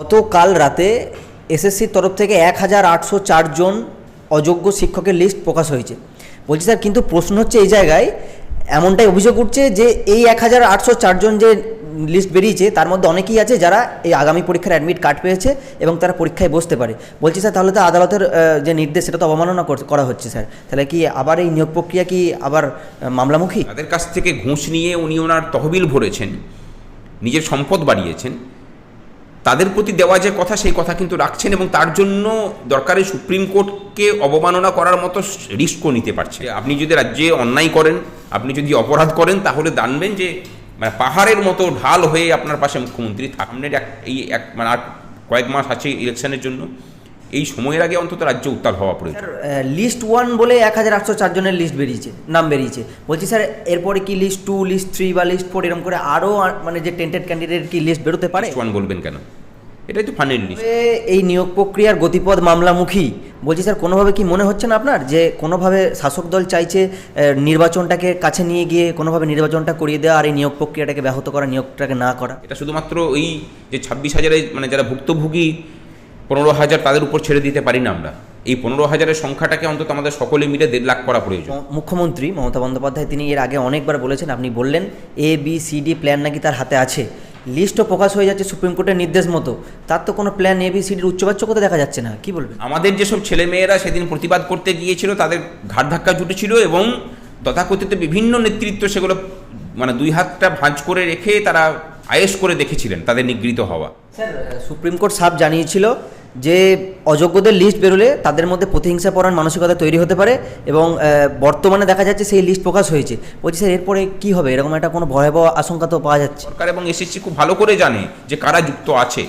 গতকাল রাতে এসএসসির তরফ থেকে এক হাজার আটশো চারজন অযোগ্য শিক্ষকের লিস্ট প্রকাশ হয়েছে। বলছি স্যার, কিন্তু প্রশ্ন হচ্ছে এই জায়গায় এমনটাই অভিযোগ উঠছে যে এই এক হাজার আটশো চারজন যে লিস্ট বেরিয়েছে, তার মধ্যে অনেকেই আছে যারা এই আগামী পরীক্ষার অ্যাডমিট কার্ড পেয়েছে এবং তারা পরীক্ষায় বসতে পারে। বলছি স্যার, তাহলে তো আদালতের যে নির্দেশ, সেটা তো অবমাননা কর- হচ্ছে স্যার। তাহলে কি আবার এই নিয়োগ প্রক্রিয়া কি আবার মামলামুখী? তাদের কাছ থেকে ঘুষ নিয়ে উনি ওনার তহবিল ভরেছেন, নিজের সম্পদ বাড়িয়েছেন। তাদের প্রতি দেওয়া যে কথা, সেই কথা কিন্তু রাখছেন এবং তার জন্য দরকারে সুপ্রিম কোর্টকে অবমাননা করার মতো রিস্কও নিতে পারছে। আপনি যদি রাজ্যে অন্যায় করেন, আপনি যদি অপরাধ করেন, তাহলে জানবেন যে মানে পাহাড়ের মতো ঢাল হয়ে আপনার পাশে মুখ্যমন্ত্রী থাকবেন। এক এই এক মানে আর কয়েক মাস আছে ইলেকশনের জন্য। এই সময়ের আগে অন্তত রাজ্য উত্তাল হওয়া প্রয়োজন। লিস্ট ওয়ান বলে এক হাজার আটশো চারজনের লিস্ট বেরিয়েছে নাম বেরিয়েছে। বলছি স্যার এরপরে কি লিস্ট টু লিস্ট থ্রি বা লিস্ট ফোর এরকম করে আরও মানে যে টেন্টেড ক্যান্ডিডেট কি লিস্ট বেরোতে পারে? ওয়ান বলবেন কেন? এটাই তো ফাইনাল লিস্ট এই নিয়োগ প্রক্রিয়ার গতিপথ মামলামুখী। বলছি স্যার কোনোভাবে কি মনে হচ্ছে না আপনার যে কোনোভাবে শাসক দল চাইছে নির্বাচনটাকে কাছে নিয়ে গিয়ে কোনোভাবে নির্বাচনটা করিয়ে দেওয়া আর এই নিয়োগ প্রক্রিয়াটাকে ব্যাহত করা নিয়োগটাকে না করা? এটা শুধুমাত্র ওই যে ছাব্বিশ হাজারে মানে যারা ভুক্তভোগী পনেরো হাজার তাদের উপর ছেড়ে দিতে পারি না আমরা। এই পনেরো হাজারের সংখ্যাটাকে অন্তত আমাদের সকলে মিলে দেড় লাখ করা প্রয়োজন। মুখ্যমন্ত্রী মমতা বন্দ্যোপাধ্যায় তিনি এর আগে অনেকবার বলেছেন আপনি বললেন A B C D plan নাকি তার হাতে আছে। লিস্টও প্রকাশ হয়ে যাচ্ছে সুপ্রিম কোর্টের নির্দেশ মতো। তার তো কোনো প্ল্যান এ বি সি ডির উচ্চবাচ্যকতা দেখা যাচ্ছে না কি বলবেন? আমাদের যেসব ছেলেমেয়েরা সেদিন প্রতিবাদ করতে গিয়েছিল তাদের ঘাট ধাক্কা জুটেছিল এবং তথাকথিত বিভিন্ন নেতৃত্ব সেগুলো মানে দুই হাতটা ভাঁজ করে রেখে তারা আয়েস করে দেখেছিলেন তাদের নিগৃহীত হওয়া। স্যার সুপ্রিম কোর্ট সাফ জানিয়েছিল যে অযোগ্যদের লিস্ট বেরোলে তাদের মধ্যে প্রতিহিংসা পরায়ণ মানসিকতা তৈরি হতে পারে এবং বর্তমানে দেখা যাচ্ছে সেই লিস্ট প্রকাশ হয়েছে। বলছি স্যার এরপরে কী হবে? এরকম একটা কোনো ভয়াবহ আশঙ্কা তো পাওয়া যাচ্ছে। সরকার এবং এসএসসি খুব ভালো করে জানে যে কারা যুক্ত আছে।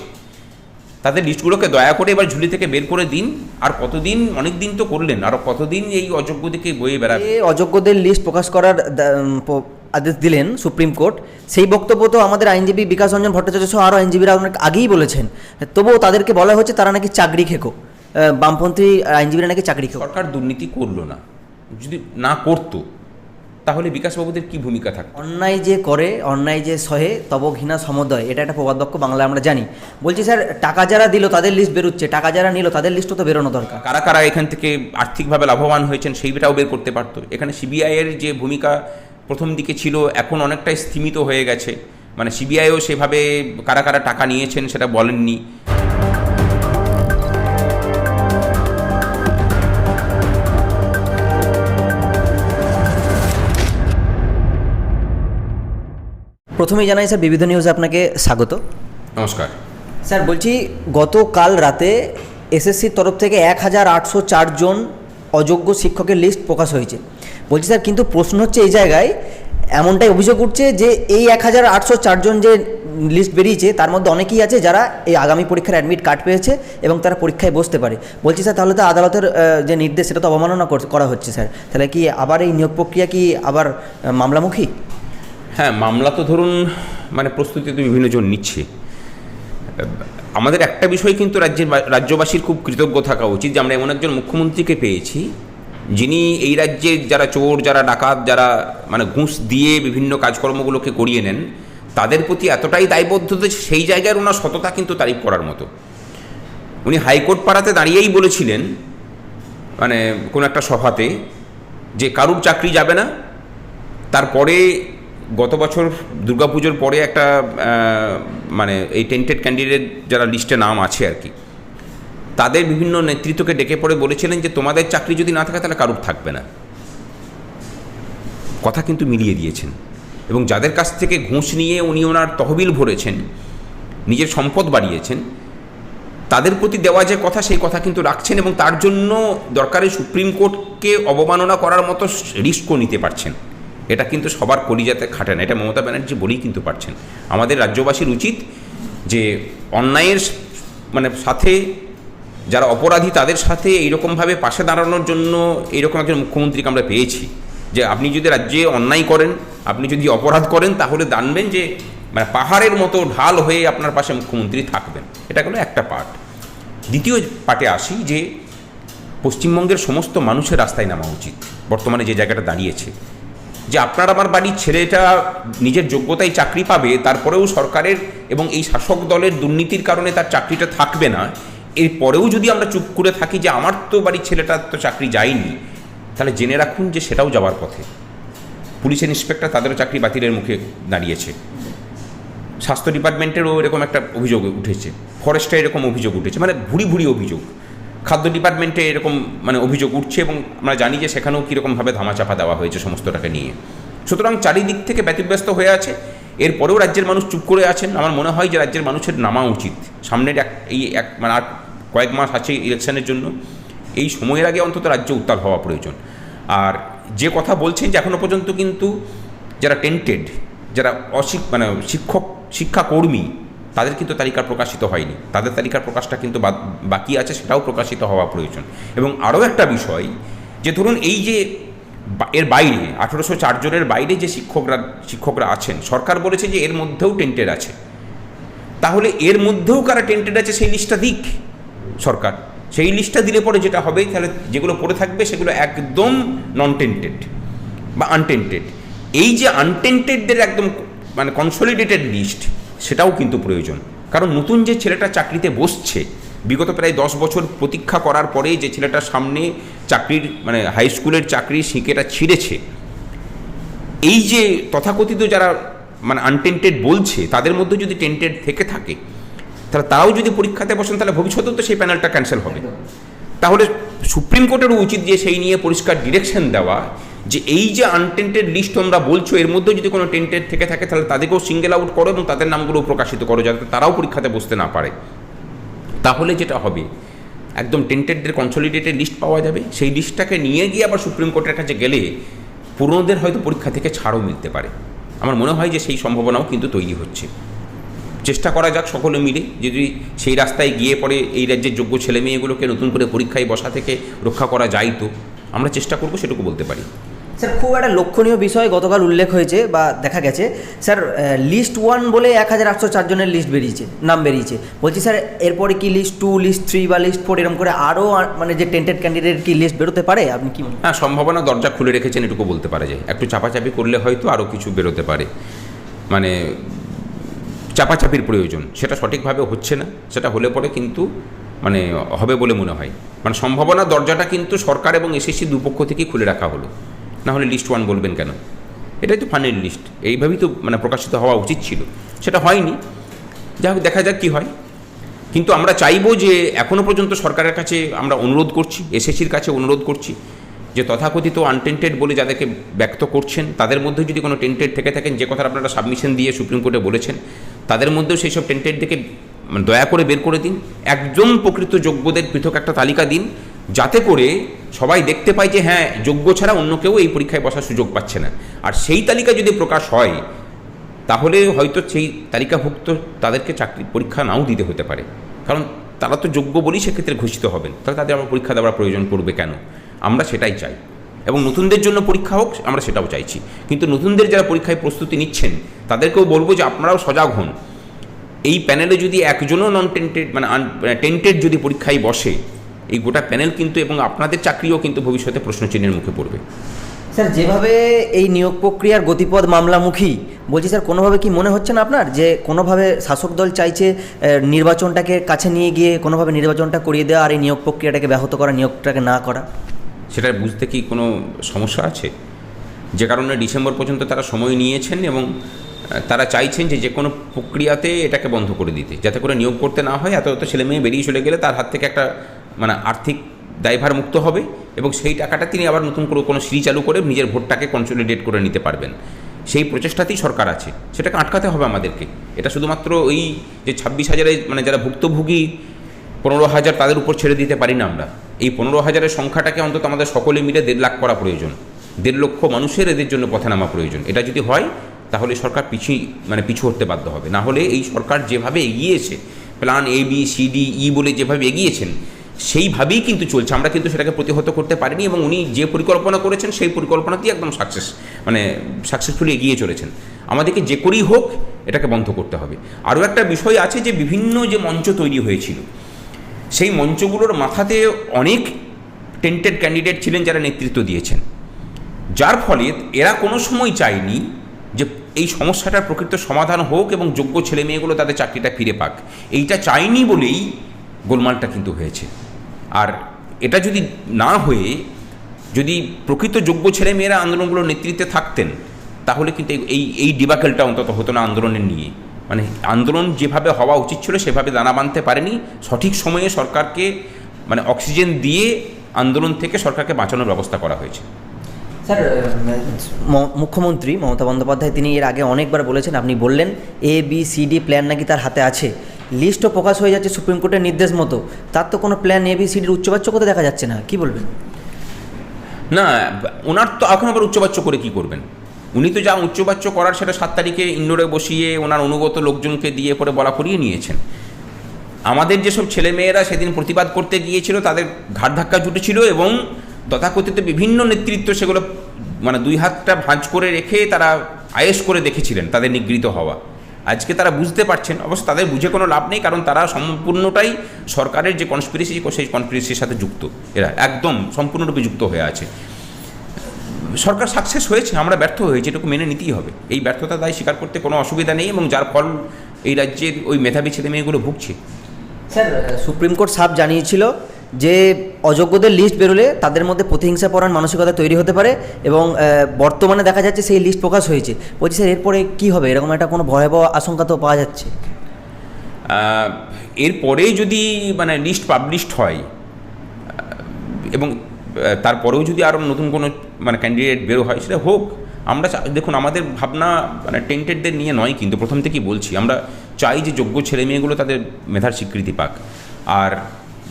তাদের লিস্টগুলোকে দয়া করে এবার ঝুলি থেকে বের করে দিন। আর কতদিন? অনেক দিন তো করলেন। আর কতদিন এই অযোগ্যদিকে বয়ে বেড়াবে? অযোগ্যদের লিস্ট প্রকাশ করার আদেশ দিলেন সুপ্রিম কোর্ট। সেই বক্তব্য তো আমাদের আইনজীবী বিকাশ রঞ্জন ভট্টাচার্য সহ আরও আইনজীবীরা অনেক আগেই বলেছেন। তবুও তাদেরকে বলা হচ্ছে তারা নাকি চাকরি খেকো। বামপন্থী আইনজীবীরা নাকি চাকরি খেকো। সরকার দুর্নীতি করল না। যদি না করতো তাহলে বিকাশবাবুদের কি ভূমিকা থাকতো? অন্যায় যে করে অন্যায় যে সহে তব ঘৃণা সমদয় এটা একটা প্রবাদ বাক্য বাংলায় আমরা জানি। বলছি স্যার টাকা যারা দিল তাদের লিস্ট বেরোচ্ছে টাকা যারা নিল তাদের লিস্টও তো বেরোনো দরকার। কারা কারা এখান থেকে আর্থিকভাবে লাভবান হয়েছেন সেইটাও বের করতে পারতো। এখানে সিবিআইয়ের যে ভূমিকা প্রথম দিকে ছিল এখন অনেকটাই স্থিমিত হয়ে গেছে। মানে সিবিআইও সেভাবে কারা কারা টাকা নিয়েছেন সেটা বলেননি। প্রথমেই জানাই স্যার বিবিধ নিউজে আপনাকে স্বাগত। নমস্কার। স্যার বলছি গতকাল রাতে এসএসসির তরফ থেকে এক হাজার আটশো চারজন অযোগ্য শিক্ষকের লিস্ট প্রকাশ হয়েছে। বলছি স্যার, কিন্তু প্রশ্ন হচ্ছে এই জায়গায় এমনটাই অভিযোগ উঠছে যে এই এক হাজার আটশো চারজন যে লিস্ট বেরিয়েছে, তার মধ্যে অনেকেই আছে যারা এই আগামী পরীক্ষার অ্যাডমিট কার্ড পেয়েছে এবং তারা পরীক্ষায় বসতে পারে। বলছি স্যার, তাহলে তো আদালতের যে নির্দেশ, সেটা তো অবমাননা করা হচ্ছে স্যার। তাহলে কি আবার এই নিয়োগ প্রক্রিয়া কি আবার মামলামুখী? হ্যাঁ মামলা তো ধরুন মানে প্রস্তুতি তো বিভিন্ন জন নিচ্ছে। আমাদের একটা বিষয় কিন্তু রাজ্যের রাজ্যবাসীর খুব কৃতজ্ঞ থাকা উচিত যে আমরা এমন একজন মুখ্যমন্ত্রীকে পেয়েছি যিনি এই রাজ্যের যারা চোর, যারা ডাকাত, যারা মানে ঘুষ দিয়ে বিভিন্ন কাজকর্মগুলোকে করিয়ে নেন, তাদের প্রতি এতটাই দায়বদ্ধ যে সেই জায়গায় ওনার সততা কিন্তু তারিফ করার মতো। উনি হাইকোর্ট পাড়াতে দাঁড়িয়েই বলেছিলেন মানে কোনো একটা সভাতে, যে কারুর চাকরি যাবে না। তারপরে গত বছর দুর্গাপুজোর পরে একটা মানে এই টেন্টেড ক্যান্ডিডেট যারা লিস্টে নাম আছে আর কি তাদের বিভিন্ন নেতৃত্বকে ডেকে পড়ে বলেছিলেন যে, তোমাদের চাকরি যদি না থাকে, তাহলে কারুর থাকবে না। কথা কিন্তু মিলিয়ে দিয়েছেন। এবং যাদের কাছ থেকে ঘুষ নিয়ে উনি ওনার তহবিল ভরেছেন, নিজের সম্পদ বাড়িয়েছেন, তাদের প্রতি দেওয়া যে কথা, সেই কথা কিন্তু রাখছেন এবং তার জন্য দরকারে সুপ্রিম কোর্টকে অবমাননা করার মতো রিস্কও নিতে পারছেন। এটা কিন্তু সবার কলিজাতে খাটে না। এটা মমতা ব্যানার্জি বলেই কিন্তু পারছেন। আমাদের রাজ্যবাসীর উচিত যে, অন্যায়ের মানে সাথে যারা অপরাধী, তাদের সাথে এইরকমভাবে পাশে দাঁড়ানোর জন্য এইরকম একজন মুখ্যমন্ত্রীকে আমরা পেয়েছি। যে আপনি যদি রাজ্যে অন্যায় করেন, আপনি যদি অপরাধ করেন, তাহলে জানবেন যে মানে পাহাড়ের মতো ঢাল হয়ে আপনার পাশে মুখ্যমন্ত্রী থাকবেন। এটা হলো একটা পার্ট। দ্বিতীয় পার্টে আসি যে, পশ্চিমবঙ্গের সমস্ত মানুষের রাস্তায় নামা উচিত। বর্তমানে যে জায়গাটা দাঁড়িয়েছে। যে আপনার আমার বাড়ির ছেলেটা নিজের যোগ্যতায় চাকরি পাবে, তারপরেও সরকারের এবং এই শাসক দলের দুর্নীতির কারণে তার চাকরিটা থাকবে না এরপরেও যদি আমরা চুপ করে থাকি যে আমার তো বাড়ির ছেলেটার তো চাকরি যায়নি, তাহলে জেনে রাখুন যে সেটাও যাওয়ার পথে। পুলিশের ইন্সপেক্টর তাদেরও চাকরি বাতিলের মুখে দাঁড়িয়েছে। স্বাস্থ্য ডিপার্টমেন্টেরও এরকম একটা অভিযোগ উঠেছে। ফরেস্টে এরকম অভিযোগ উঠেছে মানে ভুরি ভুরি অভিযোগ। খাদ্য ডিপার্টমেন্টে এরকম মানে অভিযোগ উঠছে এবং আমরা জানি যে সেখানেও কীরকমভাবে ধামাচাপা দেওয়া হয়েছে সমস্তটাকে নিয়ে। সুতরাং চারিদিক থেকে ব্যতিব্যস্ত হয়ে আছে। এরপরেও রাজ্যের মানুষ চুপ করে আছেন। আমার মনে হয় যে রাজ্যের মানুষের নামা উচিত। সামনের এক এই এক মানে আর কয়েক মাস আছে ইলেকশনের জন্য। এই সময়ের আগে অন্তত রাজ্য উত্তাল হওয়া প্রয়োজন। আর যে কথা বলছেন যে এখনও পর্যন্ত কিন্তু যারা টেন্টেড যারা অশিক মানে শিক্ষক, শিক্ষাকর্মী, তাদের কিন্তু তালিকা প্রকাশিত হয়নি। তাদের তালিকার প্রকাশটা কিন্তু বাকি আছে, সেটাও প্রকাশিত হওয়া প্রয়োজন। এবং আরও একটা বিষয় যে ধরুন এই যে এর বাইরে, আঠেরোশো জনের বাইরে যে শিক্ষকরা শিক্ষকরা আছেন, সরকার বলেছে যে এর মধ্যেও টেন্টেড আছে। তাহলে এর মধ্যেও কারা টেন্টেড আছে সেই লিস্টটা দিক সরকার। সেই লিস্টটা দিলে পরে যেটা হবে, তাহলে যেগুলো পড়ে থাকবে, সেগুলো একদম নন টেন্টেড বা আনটেন্টেড এই যে আনটেন্টেডদের একদম মানে কনসলিডেটেড লিস্ট সেটাও কিন্তু প্রয়োজন। কারণ নতুন যে ছেলেটা চাকরিতে বসছে, বিগত প্রায় দশ বছর প্রতীক্ষা করার পরে যে ছেলেটার সামনে চাকরির মানে হাই স্কুলের চাকরির শিঁকেটা ছিঁড়েছে, এই যে তথাকথিত যারা মানে আনটেন্টেড বলছে, তাদের মধ্যে যদি টেন্টেড থেকে থাকে তাহলে তারাও যদি পরীক্ষাতে বসেন, তাহলে ভবিষ্যতেও তো সেই প্যানেলটা ক্যান্সেল হবে। তাহলে সুপ্রিম কোর্টেরও উচিত যে সেই নিয়ে পরিষ্কার ডিরেকশন দেওয়া, যে এই যে আনটেন্টেড লিস্ট তোমরা বলছো, এর মধ্যে যদি কোনো টেন্টেড থেকে থাকে, তাহলে তাদেরকেও সিঙ্গেল আউট করো এবং তাদের নামগুলো প্রকাশিত করো, যাতে তারাও পরীক্ষাতে বসতে না পারে। তাহলে যেটা হবে, একদম টেন্টেডদের কনসলিডেটেড লিস্ট পাওয়া যাবে। সেই লিস্টটাকে নিয়ে গিয়ে আবার সুপ্রিম কোর্টের কাছে গেলে পুরনোদের হয়তো পরীক্ষা থেকে ছাড়ও মিলতে পারে। আমার মনে হয় যে সেই সম্ভাবনাও কিন্তু তৈরি হচ্ছে। চেষ্টা করা যাক সকলে মিলে যদি সেই রাস্তায় গিয়ে পরে এই রাজ্যের যোগ্য ছেলে মেয়েগুলোকে নতুন করে পরীক্ষায় বসা থেকে রক্ষা করা যায় তো? আমরা চেষ্টা করব সেটুকু বলতে পারি। স্যার খুব একটা লক্ষণীয় বিষয় গতকাল উল্লেখ হয়েছে বা দেখা গেছে। স্যার লিস্ট ওয়ান বলে এক হাজার আটশো চারজনের লিস্ট বেরিয়েছে নাম বেরিয়েছে। বলছি স্যার এরপরে কি লিস্ট টু লিস্ট থ্রি বা লিস্ট ফোর এরকম করে আরও মানে যে টেন্টেড ক্যান্ডিডেট কি লিস্ট বেরোতে পারে? আপনি কি হ্যাঁ সম্ভাবনা দরজা খুলে রেখেছেন এটুকু বলতে পারা যায়। একটু চাপাচাপি করলে হয়তো আরও কিছু বেরোতে পারে। মানে চাপাচাপির প্রয়োজন। সেটা সঠিকভাবে হচ্ছে না, সেটা হলে পরে কিন্তু মানে হবে বলে মনে হয়। মানে সম্ভাবনা দরজাটা কিন্তু সরকার এবং এসএসসি দুপক্ষ থেকেই খুলে রাখা হলো। না হলে লিস্ট ওয়ান বলবেন কেন? এটাই তো ফাইনাল লিস্ট এইভাবেই তো মানে প্রকাশিত হওয়া উচিত ছিল। সেটা হয়নি। যাই হোক, দেখা যাক কী হয়। কিন্তু আমরা চাইব যে এখনও পর্যন্ত সরকারের কাছে আমরা অনুরোধ করছি, এসএসসির কাছে অনুরোধ করছি যে তথাকথিত আনটেন্টেড বলে যাদেরকে ব্যক্ত করছেন, তাদের মধ্যে যদি কোনো টেন্টেড থেকে থাকেন, যে কথা আপনারা সাবমিশন দিয়ে সুপ্রিম কোর্টে বলেছেন তাদের মধ্যেও সেই সব টেন্টেড থেকে মানে দয়া করে বের করে দিন। একজন প্রকৃত যোগ্যদের পৃথক একটা তালিকা দিন, যাতে করে সবাই দেখতে পায় যে হ্যাঁ যোগ্য ছাড়া অন্য কেউ এই পরীক্ষায় বসার সুযোগ পাচ্ছে না। আর সেই তালিকা যদি প্রকাশ হয়, তাহলে হয়তো সেই তালিকাভুক্ত তাদেরকে চাকরি, পরীক্ষা নাও দিতে হতে পারে। কারণ তারা তো যোগ্য বলেই সেক্ষেত্রে ঘোষিত হবেন। তাহলে তাদের আবার পরীক্ষা দেওয়ার প্রয়োজন পড়বে কেন? আমরা সেটাই চাই। এবং নতুনদের জন্য পরীক্ষা হোক, আমরা সেটাও চাইছি। কিন্তু নতুনদের যারা পরীক্ষায় প্রস্তুতি নিচ্ছেন, তাদেরকেও বলব যে আপনারাও সজাগ হন। এই প্যানেলে যদি একজনও নন টেন্টেড মানে টেন্টেড যদি পরীক্ষায় বসে, এই গোটা প্যানেল কিন্তু এবং আপনাদের চাকরিও কিন্তু ভবিষ্যতে প্রশ্নচিহ্নের মুখে পড়বে। স্যার, যেভাবে এই নিয়োগ প্রক্রিয়ার গতিপথ মামলামুখী, বলছি স্যার, কোনোভাবে কি মনে হচ্ছে না আপনার? যে কোনোভাবে শাসক দল চাইছে নির্বাচনটাকে কাছে নিয়ে গিয়ে কোনোভাবে নির্বাচনটা করিয়ে দেওয়া আর এই নিয়োগ প্রক্রিয়াটাকে ব্যাহত করা, নিয়োগটাকে না করা? সেটা বুঝতে কি কোনো সমস্যা আছে? যে কারণে ডিসেম্বর পর্যন্ত তারা সময় নিয়েছেন এবং তারা চাইছেন যে যে কোনো প্রক্রিয়াতে এটাকে বন্ধ করে দিতে। যাতে করে নিয়োগ করতে না হয়, এত এত ছেলে মেয়ে বেরিয়ে চলে গেলে তার হাত থেকে একটা মানে আর্থিক দায়ভার মুক্ত হবে এবং সেই টাকাটা তিনি আবার নতুন করে কোনো সিঁড়ি চালু করে নিজের ভোটটাকে কনসলিডেট করে নিতে পারবেন। সেই প্রচেষ্টাতেই সরকার আছে। সেটাকে আটকাতে হবে আমাদেরকে। এটা শুধুমাত্র ওই যে ছাব্বিশ হাজারে মানে যারা ভুক্তভোগী, পনেরো হাজার তাদের উপর ছেড়ে দিতে পারি না আমরা। এই পনেরো হাজারের সংখ্যাটাকে অন্তত আমাদের সকলে মিলে দেড় লাখ করা প্রয়োজন। দেড় লক্ষ মানুষের এদের জন্য পথে নামা প্রয়োজন। এটা যদি হয়, তাহলে সরকার পিছু মানে পিছু হতে বাধ্য হবে। না হলে এই সরকার যেভাবে এগিয়েছে plan A B C D E বলে যেভাবে এগিয়েছেন, সেইভাবেই কিন্তু চলছে। আমরা কিন্তু সেটাকে প্রতিহত করতে পারিনি এবং উনি যে পরিকল্পনা করেছেন, সেই পরিকল্পনাতেই একদম সাকসেস মানে সাকসেসফুলি এগিয়ে চলেছেন। আমাদেরকে যে করেই হোক, এটাকে বন্ধ করতে হবে। আরও একটা বিষয় আছে যে, বিভিন্ন যে মঞ্চ তৈরি হয়েছিল সেই মঞ্চগুলোর মাথাতে অনেক টেন্টেড ক্যান্ডিডেট ছিলেন যারা নেতৃত্ব দিয়েছেন। যার ফলে এরা কোনো সময় চায়নি যে এই সমস্যাটার প্রকৃত সমাধান হোক এবং যোগ্য ছেলে মেয়েগুলো তাদের চাকরিটা ফিরে পাক। এইটা চায়নি বলেই গোলমালটা কিন্তু হয়েছে। আর এটা যদি না হয়ে যদি প্রকৃত যোগ্য ছেলে মেয়েরা আন্দোলনগুলোর নেতৃত্বে থাকতেন, তাহলে কিন্তু এই- এই ডিবাকেলটা অন্তত হতো না আন্দোলনের নিয়ে। মানে আন্দোলন যেভাবে হওয়া উচিত ছিল সেভাবে দানা বাঁধতে পারেনি। সঠিক সময়ে সরকারকে মানে অক্সিজেন দিয়ে আন্দোলন থেকে সরকারকে বাঁচানোর ব্যবস্থা করা হয়েছে। স্যার মুখ্যমন্ত্রী মমতা বন্দ্যোপাধ্যায় তিনি এর আগে অনেকবার বলেছেন আপনি বললেন A B C D plan নাকি তার হাতে আছে। লিস্টও প্রকাশ হয়ে যাচ্ছে সুপ্রিম কোর্টের নির্দেশ মতো। তার তো কোনো প্ল্যান এ বি সি ডির উচ্চবাচ্য করতে দেখা যাচ্ছে না। কি বলবেন? না ওনার তো এখন আবার উচ্চবাচ্য করে কি করবেন? উনি তো যা উচ্চবাচ্য করার সেটা সাত তারিখে ইন্ডোরে বসিয়ে ওনার অনুগত লোকজনকে দিয়ে পরে বলা করিয়ে নিয়েছেন। আমাদের যেসব ছেলেমেয়েরা সেদিন প্রতিবাদ করতে গিয়েছিল, তাদের ঘাট ধাক্কা জুটেছিল এবং তথাকথিত বিভিন্ন নেতৃত্ব সেগুলো মানে দুই হাতটা ভাঁজ করে রেখে তারা আয়েস করে দেখেছিলেন তাদের নিগৃহীত হওয়া। আজকে তারা বুঝতে পারছেন, অবশ্য তাদের বুঝে কোনো লাভ নেই, কারণ তারা সম্পূর্ণটাই সরকারের যে কনস্পিরেসি সেই কনস্পিরেসির সাথে যুক্ত। এরা একদম সম্পূর্ণরূপে যুক্ত হয়ে আছে। সরকার সাকসেস হয়েছে আমরা ব্যর্থ হয়েছি এটুকু মেনে নিতেই হবে। এই ব্যর্থতা দায় স্বীকার করতে কোনো অসুবিধা নেই এবং যার ফল এই রাজ্যের ওই মেধাবী ছেলে মেয়েগুলো ভুগছে। স্যার সুপ্রিম কোর্ট সাফ জানিয়েছিল যে অযোগ্যদের লিস্ট বেরোলে তাদের মধ্যে প্রতিহিংসা পরায়ণ মানসিকতা তৈরি হতে পারে এবং বর্তমানে দেখা যাচ্ছে সেই লিস্ট প্রকাশ হয়েছে। বলছি স্যার এরপরে কী হবে? এরকম একটা কোনো ভয়াবহ আশঙ্কা তো পাওয়া যাচ্ছে? এরপরে যদি মানে লিস্ট পাবলিশড হয় এবং তারপরেও যদি আরও নতুন কোনো মানে ক্যান্ডিডেট বেরো হয়, সেটা হোক। আমরা দেখুন, আমাদের ভাবনা মানে টেন্টেডদের নিয়ে নয় কিন্তু প্রথম থেকেই বলছি, আমরা চাই যে যোগ্য ছেলে মেয়েগুলো তাদের মেধার স্বীকৃতি পাক। আর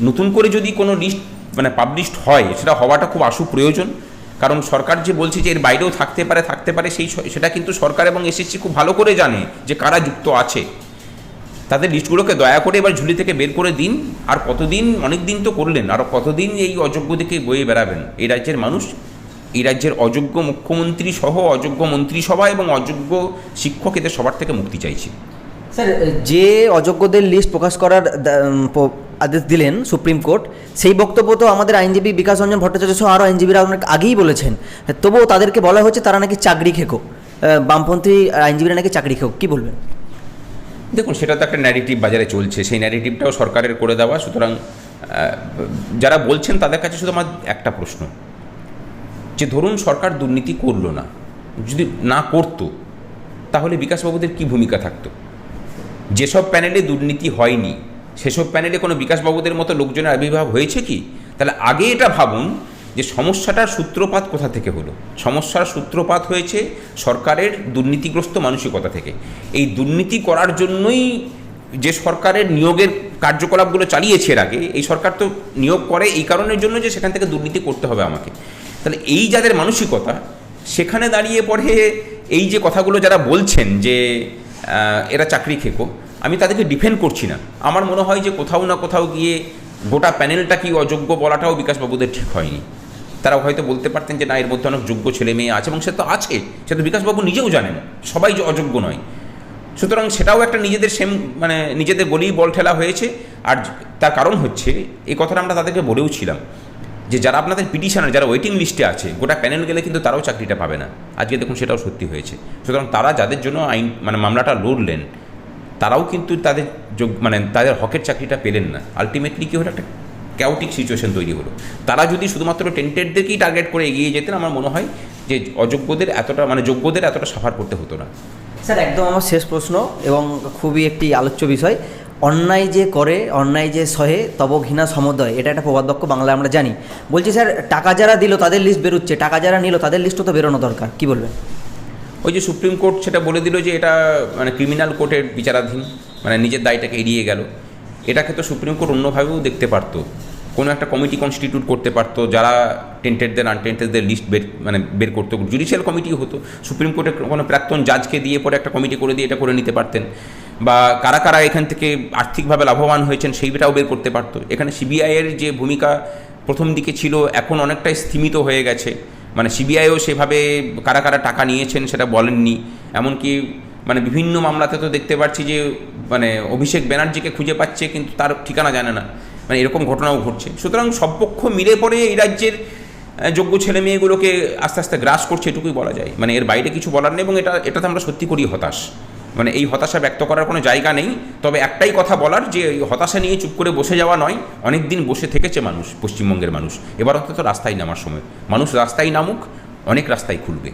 নতুন করে যদি কোনো লিস্ট মানে পাবলিশড হয়, সেটা হওয়াটা খুব আশু প্রয়োজন। কারণ সরকার যে বলছে যে এর বাইরেও থাকতে পারে থাকতে পারে, সেই সেটা কিন্তু সরকার এবং এসএসসি খুব ভালো করে জানে যে কারা যুক্ত আছে। তাদের লিস্টগুলোকে দয়া করে এবার ঝুলি থেকে বের করে দিন। আর কতদিন অনেক দিন তো করলেন। আর কতদিন এই অযোগ্যদিকে বয়ে বেড়াবেন? এই রাজ্যের মানুষ, এই রাজ্যের অযোগ্য মুখ্যমন্ত্রী সহ অযোগ্য মন্ত্রিসভা এবং অযোগ্য শিক্ষক এদের সবার থেকে মুক্তি চাইছি। স্যার, যে অযোগ্যদের লিস্ট প্রকাশ করার আদেশ দিলেন সুপ্রিম কোর্ট, সেই বক্তব্য তো আমাদের আইনজীবী বিকাশ রঞ্জন ভট্টাচার্য সহ আরও আইনজীবীরা অনেক আগেই বলেছেন। তবুও তাদেরকে বলা হচ্ছে তারা নাকি চাকরি খেকো। বামপন্থী আইনজীবীরা নাকি চাকরি খেকো। কী বলবেন? দেখুন, সেটা তো একটা ন্যারেটিভ বাজারে চলছে। সেই ন্যারেটিভটাও সরকারের করে দেওয়া। সুতরাং যারা বলছেন তাদের কাছে শুধু আমার একটা প্রশ্ন। যে ধরুন, সরকার দুর্নীতি করল না, যদি না করতো, তাহলে বিকাশবাবুদের কি ভূমিকা থাকতো? যেসব প্যানেলে দুর্নীতি হয়নি, সেসব প্যানেলে কোনো বিকাশবাবুদের মতো লোকজনের আবির্ভাব হয়েছে কি? তাহলে আগে এটা ভাবুন যে সমস্যাটার সূত্রপাত কোথা থেকে হলো? সমস্যার সূত্রপাত হয়েছে সরকারের দুর্নীতিগ্রস্ত মানসিকতা থেকে। এই দুর্নীতি করার জন্যই যে সরকারের নিয়োগের কার্যকলাপগুলো চালিয়েছে এর আগে, এই সরকার তো নিয়োগ করে এই কারণের জন্য যে সেখান থেকে দুর্নীতি করতে হবে আমাকে। তাহলে এই যাদের মানসিকতা, সেখানে দাঁড়িয়ে পড়ে এই যে কথাগুলো যারা বলছেন যে এরা চাকরি খেকো, আমি তাদেরকে ডিফেন্ড করছি না। আমার মনে হয় যে কোথাও না কোথাও গিয়ে গোটা প্যানেলটা কি অযোগ্য বলাটাও বিকাশবাবুদের ঠিক হয়নি। তারা হয়তো বলতে পারতেন যে না, এর মধ্যে অনেক যোগ্য ছেলে মেয়ে আছে এবং সে তো আছে, সে তো বিকাশবাবু নিজেও জানেন, সবাই যে অযোগ্য নয়। সুতরাং সেটাও একটা নিজেদের সেম মানে নিজেদের বলেই বল ঠেলা হয়েছে। আর তার কারণ হচ্ছে, এই কথাটা আমরা তাদেরকে বলেও ছিলাম যে যারা আপনাদের পিটিশনার, যারা ওয়েটিং লিস্টে আছে, গোটা প্যানেল গেলে কিন্তু তারাও চাকরিটা পাবে না। আজকে দেখুন সেটাও সত্যি হয়েছে। সুতরাং তারা যাদের জন্য আইন মানে মামলাটা লড়লেন, তারাও কিন্তু তাদের যোগ মানে তাদের হকের চাকরিটা পেলেন না। আলটিমেটলি কি হলো? একটা ক্যাওটিক সিচুয়েশন তৈরি হলো। তারা যদি শুধুমাত্র টেন্টেডদেরকেই টার্গেট করে এগিয়ে যেতেন আমার মনে হয় যে অযোগ্যদের এতটা মানে যোগ্যদের এতটা সাফার করতে হতো না। স্যার একদম আমার শেষ প্রশ্ন এবং খুবই একটি আলোচ্য বিষয়। অন্যায় যে করে অন্যায় যে সহে তব ঘৃণা সমুদয় এটা একটা প্রবাদ বাক্য বাংলায় আমরা জানি। বলছি স্যার টাকা যারা দিল তাদের লিস্ট বেরোচ্ছে টাকা যারা নিল তাদের লিস্টও তো বেরোনো দরকার কি বলবেন? ওই যে সুপ্রিম কোর্ট সেটা বলে দিল যে এটা মানে ক্রিমিনাল কোর্টের বিচারাধীন মানে নিজের দায়টাকে এড়িয়ে গেল। এটাকে তো সুপ্রিম কোর্ট অন্যভাবেও দেখতে পারতো। কোনো একটা কমিটি কনস্টিটিউট করতে পারতো, যারা টেন্টেডদের আনটেন্টেডদের লিস্ট বের মানে বের করতো জুডিশিয়াল কমিটি হতো। সুপ্রিম কোর্টের কোনো প্রাক্তন জাজকে দিয়ে পরে একটা কমিটি করে দিয়ে এটা করে নিতে পারতেন। বা কারা কারা এখান থেকে আর্থিকভাবে লাভবান হয়েছেন সেইটাও বের করতে পারতো। এখানে সিবিআইয়ের যে ভূমিকা প্রথম দিকে ছিল, এখন অনেকটাই স্থিমিত হয়ে গেছে। মানে সিবিআইও সেভাবে কারা কারা টাকা নিয়েছেন সেটা বলেননি। এমনকি মানে বিভিন্ন মামলাতে তো দেখতে পাচ্ছি যে মানে অভিষেক ব্যানার্জিকে খুঁজে পাচ্ছে, কিন্তু তার ঠিকানা জানে না। মানে এরকম ঘটনাও ঘটছে। সুতরাং সব পক্ষ মিলে পড়ে এই রাজ্যের যোগ্য ছেলে মেয়েগুলোকে আস্তে আস্তে গ্রাস করছে এটুকুই বলা যায়। মানে এর বাইরে কিছু বলার নেই এবং এটা, এটাতে আমরা সত্যি করি হতাশ। মানে এই হতাশা ব্যক্ত করার কোনো জায়গা নেই। তবে একটাই কথা বলার যে এই হতাশা নিয়ে চুপ করে বসে যাওয়া নয় অনেক দিন বসে থেকেছে মানুষ, পশ্চিমবঙ্গের মানুষ। এবার অন্তত রাস্তায় নামার সময়। মানুষ রাস্তায় নামুক, অনেক রাস্তায় খুলবে।